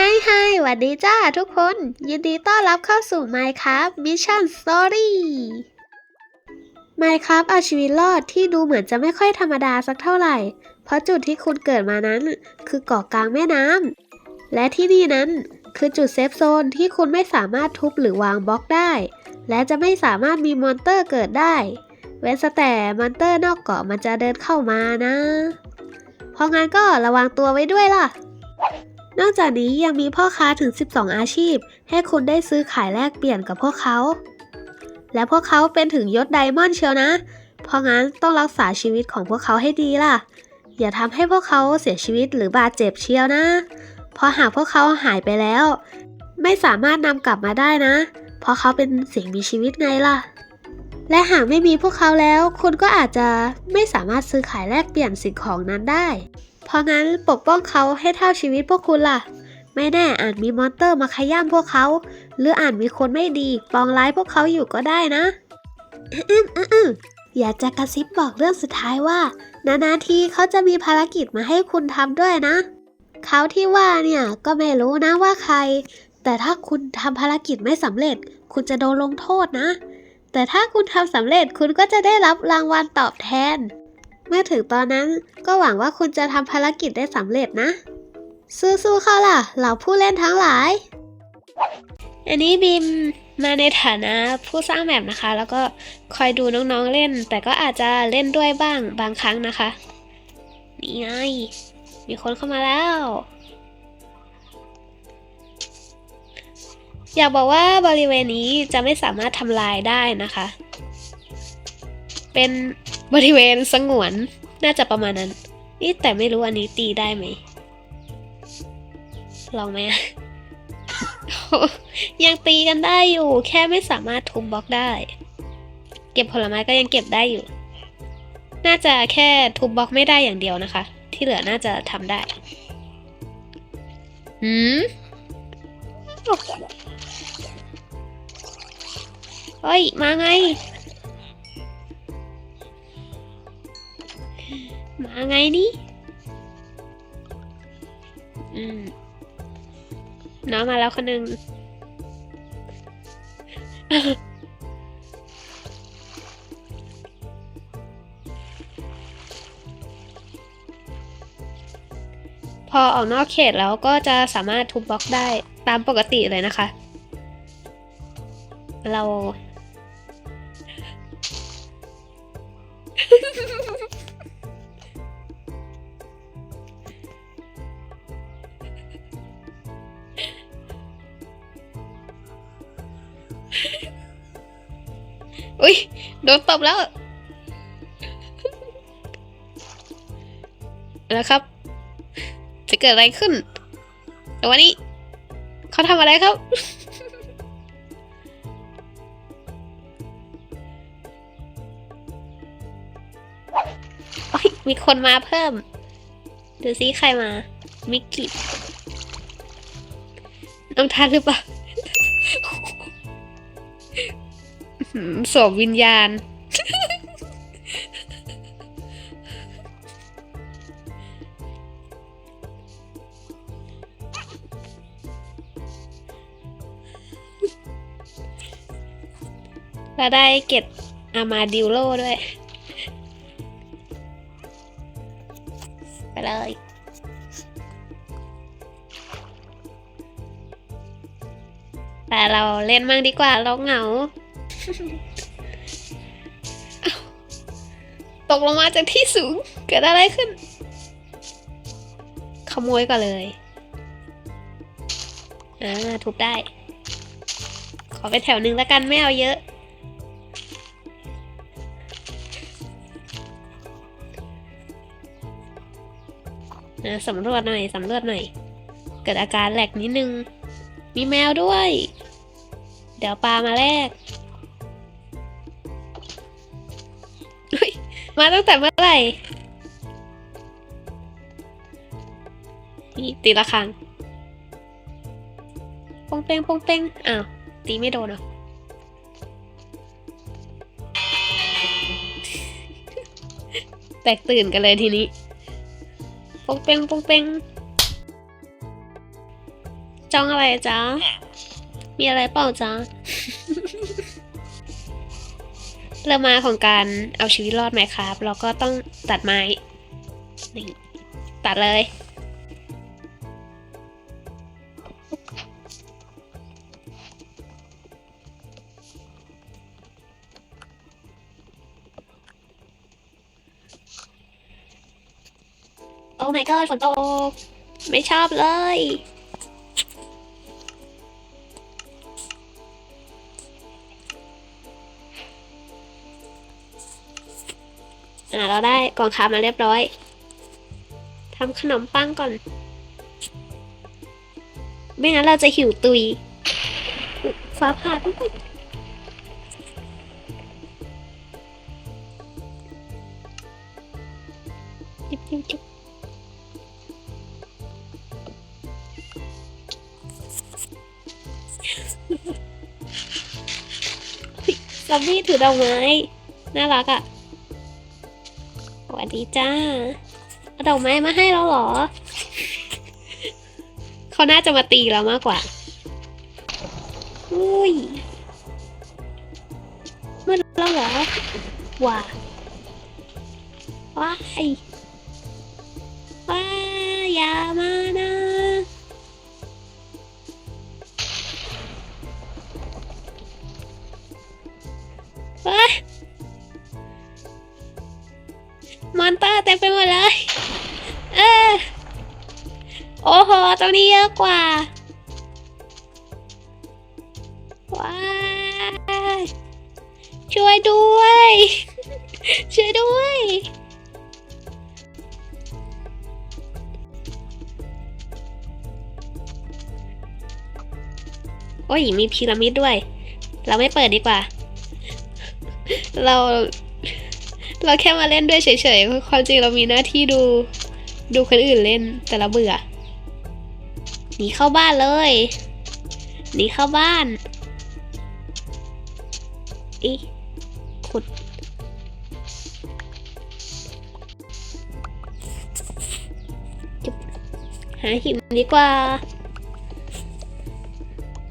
ไฮไฮหวัดดีจ้าทุกคน ยินดีต้อนรับเข้าสู่ Minecraft Mission Story Minecraft เอาชีวิตรอดที่ดูเหมือนจะไม่ค่อยธรรมดาสักเท่าไหร่ เพราะจุดที่คุณเกิดมานั้น คือเกาะกลางแม่น้ำและที่นี่นั้นคือจุดเซฟโซนที่คุณไม่สามารถทุบหรือวางบล็อกได้ และจะไม่สามารถมีมอนเตอร์เกิดได้ เว้นแต่มอนเตอร์นอกเกาะมันจะเดินเข้ามานะ เพราะงั้นก็ระวังตัวไว้ด้วยล่ะ นอกจากนี้ยังมีพ่อค้าถึง 12 อาชีพ ให้คุณได้ซื้อขายแลกเปลี่ยนกับพวกเขา และพวกเขาเป็นถึงยศไดมอนด์เชียวนะ เพราะงั้นต้องรักษาชีวิตของพวกเขาให้ดีล่ะ อย่าทำให้พวกเขาเสียชีวิตหรือบาดเจ็บเชียวนะ เพราะหากพวกเขาหายไปแล้ว ไม่สามารถนำกลับมาได้นะ เพราะเขาเป็นสิ่งมีชีวิตไงล่ะและหากไม่มีพวกเขาแล้ว คุณก็อาจจะไม่สามารถซื้อขายแลกเปลี่ยนสิ่งของนั้นได้ เพราะงั้นปกป้องเขาให้เท่าชีวิตพวกคุณล่ะ ไม่แน่อาจมีมอนเตอร์มาขย้ำพวกเขา หรืออาจมีคนไม่ดีปองร้ายพวกเขาอยู่ก็ได้นะอื้ออื้ออื้อยากจะกระซิบบอกเรื่องสุดท้ายว่า นาๆทีเขาจะมีภารกิจมาให้คุณทำด้วยนะ เขาที่ว่าเนี่ยก็ไม่รู้นะว่าใคร แต่ถ้าคุณทำภารกิจไม่สำเร็จ คุณจะโดนลงโทษนะ แต่ถ้าคุณทำสำเร็จคุณก็จะได้รับรางวัลตอบแทน เมื่อถึงตอนนั้นก็หวังว่าคุณจะทำภารกิจได้สำเร็จนะ สู้ๆเขาล่ะ เหล่าผู้เล่นทั้งหลาย อันนี้บิมมาในฐานะผู้สร้างแมปนะคะ แล้วก็คอยดูน้องๆเล่น แต่ก็อาจจะเล่นด้วยบ้างบางครั้งนะคะ นี่ไง มีคนเข้ามาแล้ว อยากบอกว่าบริเวณนี้จะไม่สามารถทำลายได้นะคะ เป็น บริเวณสงวนน่าจะประมาณนั้น นี่แต่ไม่รู้อันนี้ตีได้ไหมลองไหมอะยังตีกันได้อยู่ แค่ไม่สามารถทุบบล็อกได้ เก็บผลไม้ก็ยังเก็บได้อยู่ น่าจะแค่ทุบบล็อกไม่ได้อย่างเดียวนะคะ ที่เหลือน่าจะทำได้หืมเฮ้ยมาไง มาไงนี่อืมน้องมาแล้วคนหนึ่งพอออกนอกเขตแล้วก็จะสามารถทุบบล็อกได้ตามปกติเลยนะคะ เรา โดนตบแล้ว แล้วครับ จะเกิดอะไรขึ้น แต่วันนี้ เขาทำอะไรครับ มีคนมาเพิ่ม ดูซิใครมา มิกกี้ น้องทันหรือเปล่า หืมสวมวิญญาณแล้วได้เก็บอามาดิวโลด้วย ไปเลยแต่เราเล่นมั่งดีกว่าเราเหงา ตกลงมาจากที่สูง เกิดอะไรขึ้น ขโมยก่อนเลย อ่า ทุบได้ ขอไปแถวหนึ่งแล้วกันไม่เอาเยอะ อ่าสำรวจหน่อยสำรวจหน่อย เกิดอาการแหลกนิดนึง มีแมวด้วย เดี๋ยวปลามาแลก มาตั้งแต่เมื่อไหร่นี่ตีละครั้งปงเป้งปงเป้งอ้าวตีไม่โดนเหรอแตกตื่นกันเลยทีนี้ปงเป้งปงเป้งจ้องอะไรจ๊ะมีอะไรเปล่าจ๊ะ เรือมาของการเอาชีวิตรอดไหมครับ เราก็ต้องตัดไม้นี่ตัดเลย โอ้ my god ฝนตก ไม่ชอบเลย เราได้กองทัพมาเรียบร้อยทำขนมปังก่อน ไม่งั้นเราจะหิวตุย ฟ้าผ่าด้วยจิบจิบจิบเฮ้ยซอมบี้ถือดอกไม้ น่ารักอะ่ะ ดีจ้าเอาดอกไม้มาให้เราเหรอ เขาน่าจะมาตีเรามากกว่า รงนี้เยอะกว่า ว้าช่วยด้วย ช่วยด้วย โอ้ย มีพีระมิดด้วย เราไม่เปิดดีกว่า เรา เราแค่มาเล่นด้วยเฉยๆ ความจริงเรามีหน้าที่ดู ดูคนอื่นเล่นแต่ละเบื่อ หนีเข้าบ้านเลย หนีเข้าบ้านอีขุดจบหาหินดีกว่า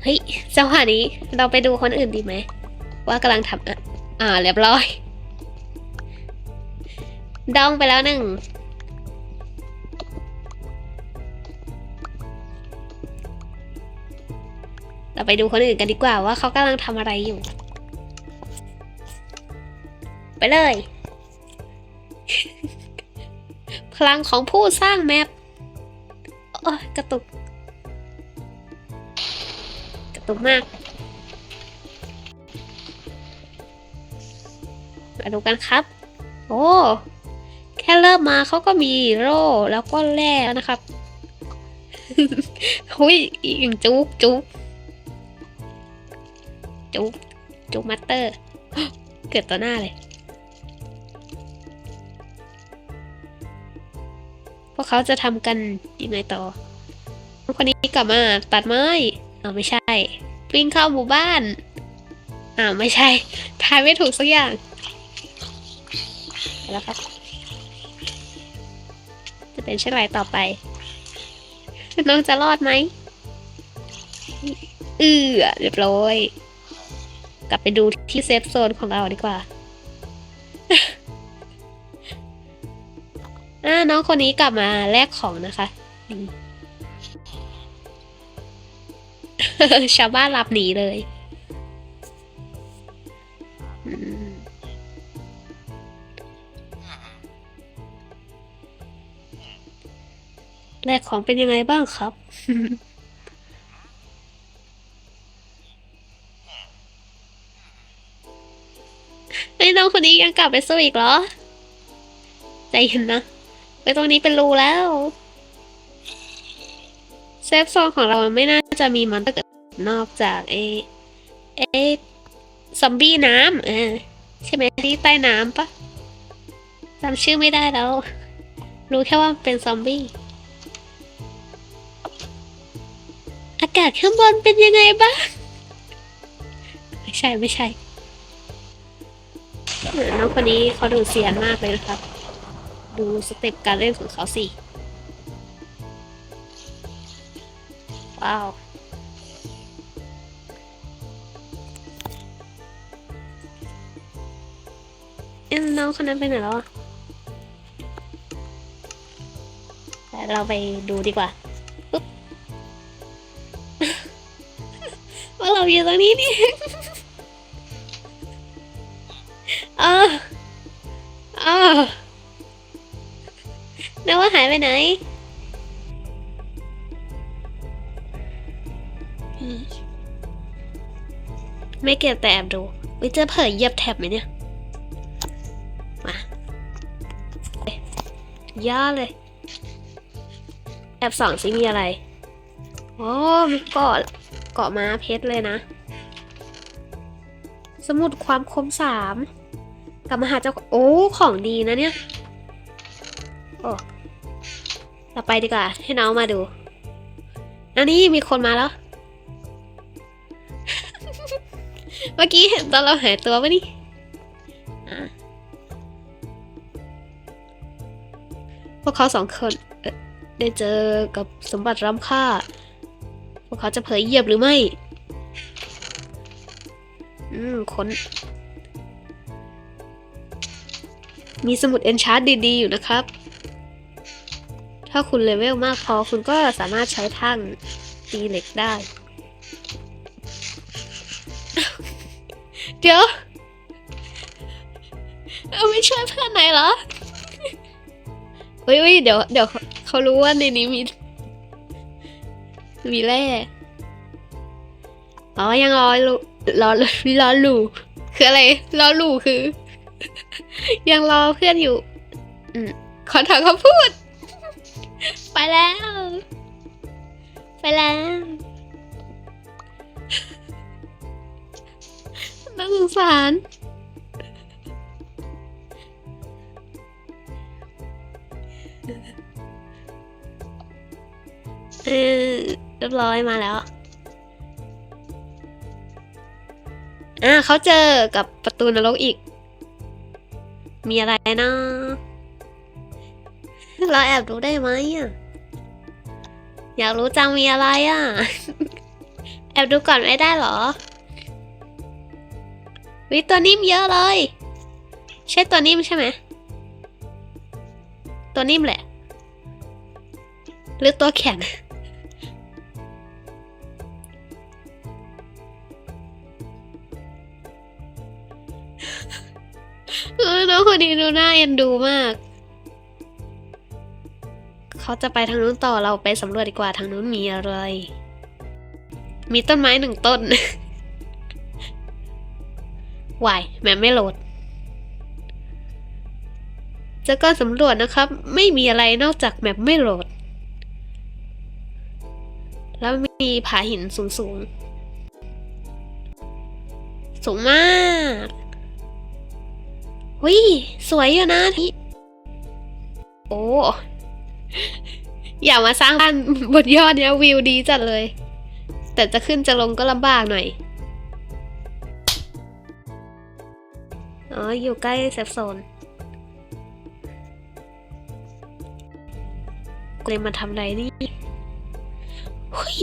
เฮ้ยจังหวะนี้เราไปดูคนอื่นดีไหม ว่ากำลังทำอะ อ่าเรียบร้อยดองไปแล้วหนึ่ง เราไปดูคนอื่นกันดีกว่าว่าเขากำลังทำอะไรอยู่ ไปเลย พลังของผู้สร้างแมปโอ้ยกระตุก กระตุกมากมาดูกันครับ โอ้แค่เริ่มมาเขาก็มีโร่แล้วก็แร่แล้วนะครับ หุ้ยอีกจุกจุ๊ก จุกจุกมัตเตอร์ เกิดต่อหน้าเลย พวกเขาจะทำกันยังไงต่อคนนี้กลับมาตัดไม้อ้าไม่ใช่วิ่งเข้าหมู่บ้านอ้าไม่ใช่ทายไม่ถูกสักอย่างไปแล้วครับ จะเป็นเช่นไรต่อไป น้องจะรอดไหมเอือเรียบร้อย กลับไปดูที่เซฟโซนของเราดีกว่าอ่าน้องคนนี้กลับมาแลกของนะคะ ชาวบ้านรับหนีเลยแลกของเป็นยังไงบ้างครับ คนนี้ยังกลับไปสู้อีกเหรอ ใจเย็นนะ ไปตรงนี้เป็นรูแล้ว เซฟโซนของเราไม่น่าจะมีมอนเตอร์เกิดนอกจากไอ้ไอ้ซอมบี้น้ำเออใช่ไหมที่ใต้น้ำปะจำชื่อไม่ได้แล้ว รู้แค่ว่าเป็นซอมบี้ อากาศข้างบนเป็นยังไงบ้าง ไม่ใช่ไม่ใช่ น้องคนนี้เขาดูเซียนมากเลยนะครับ ดูสเต็ปการเล่นของเขาสิ ว้าวเอ็นน้องคนนั้นไปไหนแล้วแต่เราไปดูดีกว่าปุ๊บ ว่าเราอยู่ตรงนี้นี่ นึกว่าหายไปไหนไม่เก็บแต่แอบดูวิจะเผยเยียบแท็บไหมเนี่ย มาย่าเลย แอบสองสิมีอะไร โอ้มีเกาะเกาะม้าเพชรเลยนะ สมุดความคมสามกลับมาหาเจ้า โอ้ ของดีนะเนี่ย โอ้ เราไปดีกว่า ให้น้องมาดู อันนี้มีคนมาแล้ว เมื่อกี้เห็นตอนเราหายตัวปะนี่พวกเขาสองคนได้เจอกับสมบัติล้ำค่า พวกเขาจะเผยเยียบหรือไม่ อืมคนมีสมุดเอนชาร์ดดี ๆ อยู่นะครับ ถ้าคุณเลเวลมากพอคุณก็สามารถใช้ทั้งตีเหล็กได้ เดี๋ยวเอาไม่ช่วยเพื่อนไหนเหรอเฮ้ยเดี๋ยวเดี๋ยวเขาเขารู้ว่าในนี้มี มีแร่อ๋อยังรอลูรอรอลูคืออะไรรอลูคือ ยังรอเพื่อนอยู่ อืมขอถามเขาพูด ไปแล้ว ไปแล้วน่าสงสารเออเรียบร้อยมาแล้ว อ่าเขาเจอกับประตูนรกอีก มีอะไรนะ เราแอบดูได้ไหมอะ อยากรู้จังมีอะไรอะ แอบดูก่อนไม่ได้เหรอ วิตัวนิ่มเยอะเลย ใช่ตัวนิ่มใช่ไหม ตัวนิ่มแหละ หรือตัวแข็งเออน้องคนนี้ดูน่าเอ็นดูมาก เขาจะไปทางนู้นต่อเราไปสำรวจดีกว่าทางนู้นมีอะไร มีต้นไม้หนึ่งต้นวายแมปไม่โหลดจากการสำรวจนะครับ ไม่มีอะไรนอกจากแมปไม่โหลด แล้วมีผาหินสูงสูงสูงมากหุยสวยอยู่นะที่โอ้ อย่ามาสร้างบ้านบนยอดเนี้ยวิวดีจัดเลย แต่จะขึ้นจะลงก็ลำบากหน่อย อ๋อ อยู่ใกล้เซฟโซนกูเลยมาทำอะไรนี่เฮ้ย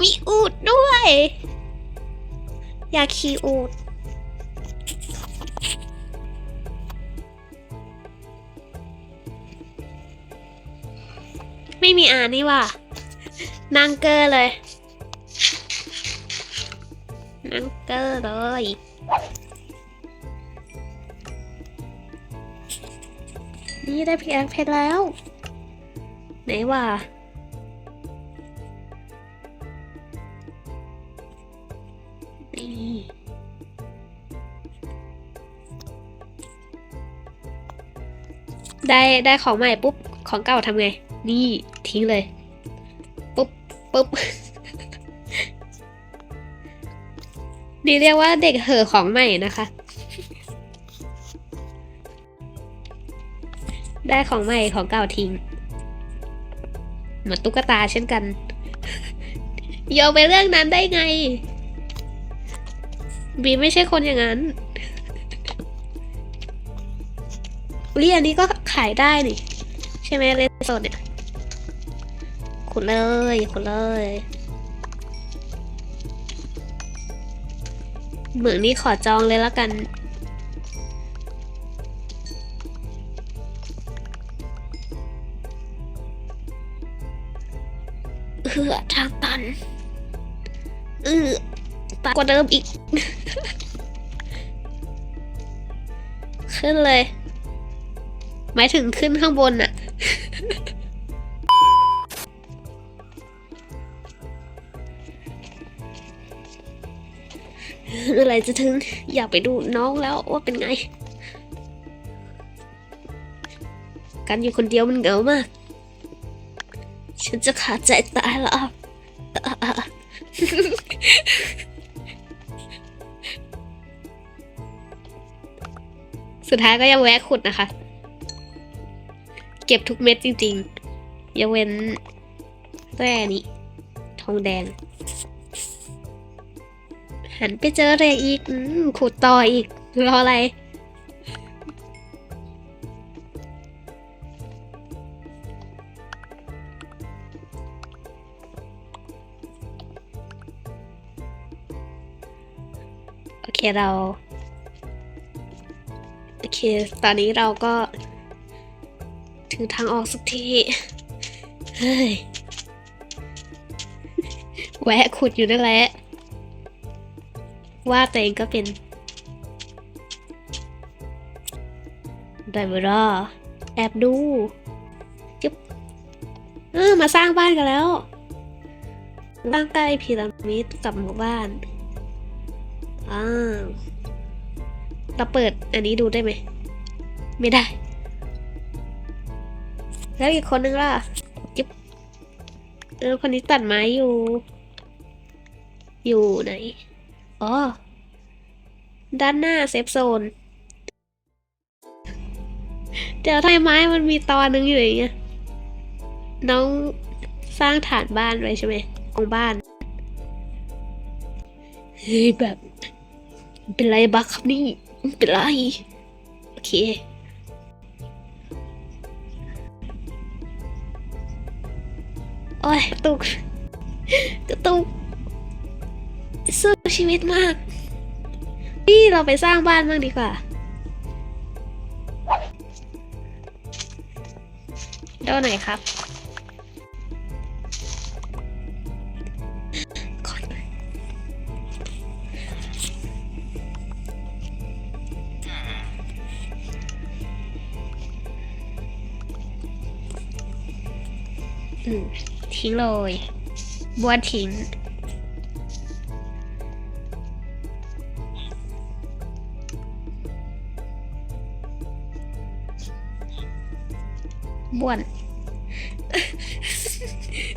มีอูดด้วย อยากขี่อูด ไม่มีอ่านนี่ว่ะนั่งเกอร์เลยนั่งเกอร์เลยนี่ได้พิกแอคเพชรแล้ว ไหนวะนี่ได้ได้ของใหม่ปุ๊บ ของเก่าทำไง นี่ ทิ้งเลยปุ๊บปุ๊บนี่เรียกว่าเด็กเห่อของใหม่นะคะ ได้ของใหม่ของเก่าทิ้งเหมือนตุ๊กตาเช่นกันโยงไปเรื่องนั้นได้ไง บีไม่ใช่คนอย่างนั้นอุ้ยอันนี้ก็ขายได้นี่ ใช่ไหมเลนโซนเนี่ย ขุดเลยขุดเลยเหมือนนี้ขอจองเลยแล้วกัน เออทางตัน เออตากกว่าเดิมอีก ขึ้นเลย หมายถึงขึ้นข้างบนอะ เมื่อไรจะถึงอยากไปดูน้องแล้วว่าเป็นไงกันอยู่คนเดียวมันเหงามาก ฉันจะขาดใจตายแล้วสุดท้ายก็ยังแวะขุดนะคะ เก็บทุกเม็ดจริงๆยกเว้นแร่นี้ ทองแดง หันไปเจออะไรอีกอขุดต่ออีก รออะไร โอเคเรา โอเค ตอนนี้เราก็ ถึงทางออกสักที เฮ้ย แวะขุดอยู่นั่นแหละ ว่าตัวเองก็เป็นได้เวลาแอบดูจึ๊บเออมาสร้างบ้านกันแล้วสร้างใกล้พีระมิดกับหมู่บ้านอ้าเราเปิดอันนี้ดูได้ไหม ไม่ได้ แล้วอีกคนนึงล่ะจิ๊บเออคนนี้ตัดไม้อยู่ อยู่ไหน อ๋อ ด้านหน้าเซฟโซน เดี๋ยวทำไมไม้มันมีตอนนึงอยู่อย่างเงี้ย น้องสร้างฐานบ้านไว้ใช่ไหมของบ้านเฮ้ยแบบ เป็นไรบักครับนี่ เป็นไร โอเคโอ้ยตุกกระตุก สู้ชีวิตมาก นี่เราไปสร้างบ้านบ้างดีกว่า โดนไหนครับขอน่อยทิ้งเลยบ้วทิ้ง บ้วน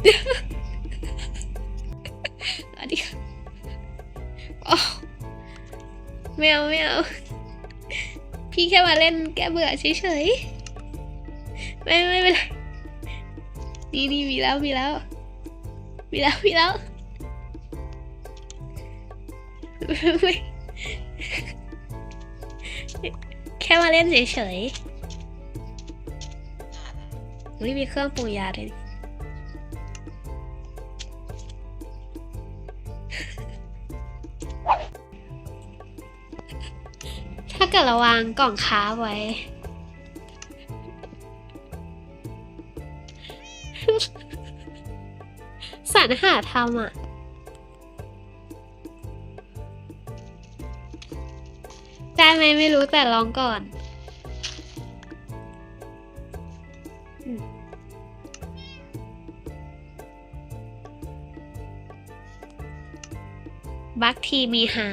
เดี๋ยวอันนี้โอ้ไม่เอาไม่เอาพี่แค่มาเล่นแก้เบื่อเฉยๆ ไม่ไม่เป็นไรนี่นี่มีแล้วมีแล้ว มีแล้วมีแล้วแค่มาเล่นเฉยๆ ไม่มีเครื่องปรุงยาเลยถ้าเกิดเราวางกล่องค้าไว้ สรรหาทำอะได้ไหมไม่รู้แต่ลองก่อน บักทีมีหา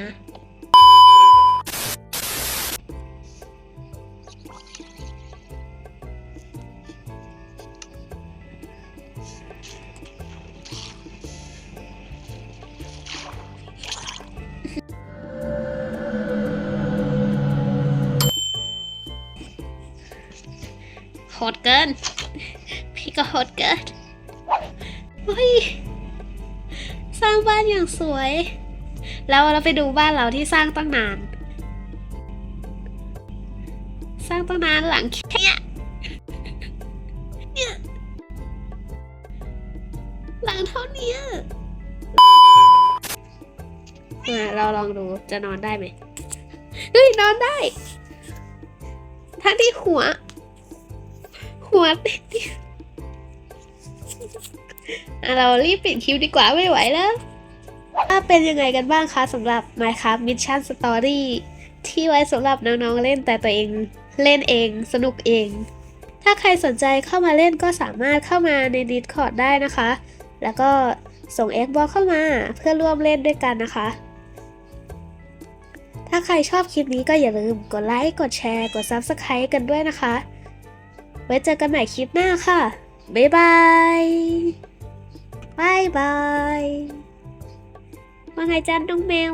โหดเกิน พี่ก็โหดเกินเฮ้ย สร้างบ้านอย่างสวย แล้วเราไปดูบ้านเราที่สร้างตั้งนาน สร้างตั้งนานหลังแค่เนี่ยหลังเท่านี้ยอะเราลองดูจะนอนได้ไหมเฮ้ยนอนได้ ทั้งที่หัว หัวติดอะเรารีบปิดคลิปดีกว่าไม่ไหวแล้ว ถ้าเป็นยังไงกันบ้างคะสำหรับ Minecraft Mission Story ที่ไว้สำหรับน้องๆเล่นแต่ตัวเองเล่นเองสนุกเอง ถ้าใครสนใจเข้ามาเล่นก็สามารถเข้ามาใน Discord ได้นะคะ แล้วก็ส่ง Xbox เข้ามาเพื่อร่วมเล่นด้วยกันนะคะ ถ้าใครชอบคลิปนี้ก็อย่าลืมกดไลค์ กดแชร์ กด Subscribe กันด้วยนะคะ ไว้เจอกันใหม่คลิปหน้าค่ะ บ๊ายบายบายบาย ว่าไงจ๊ะน้องแมว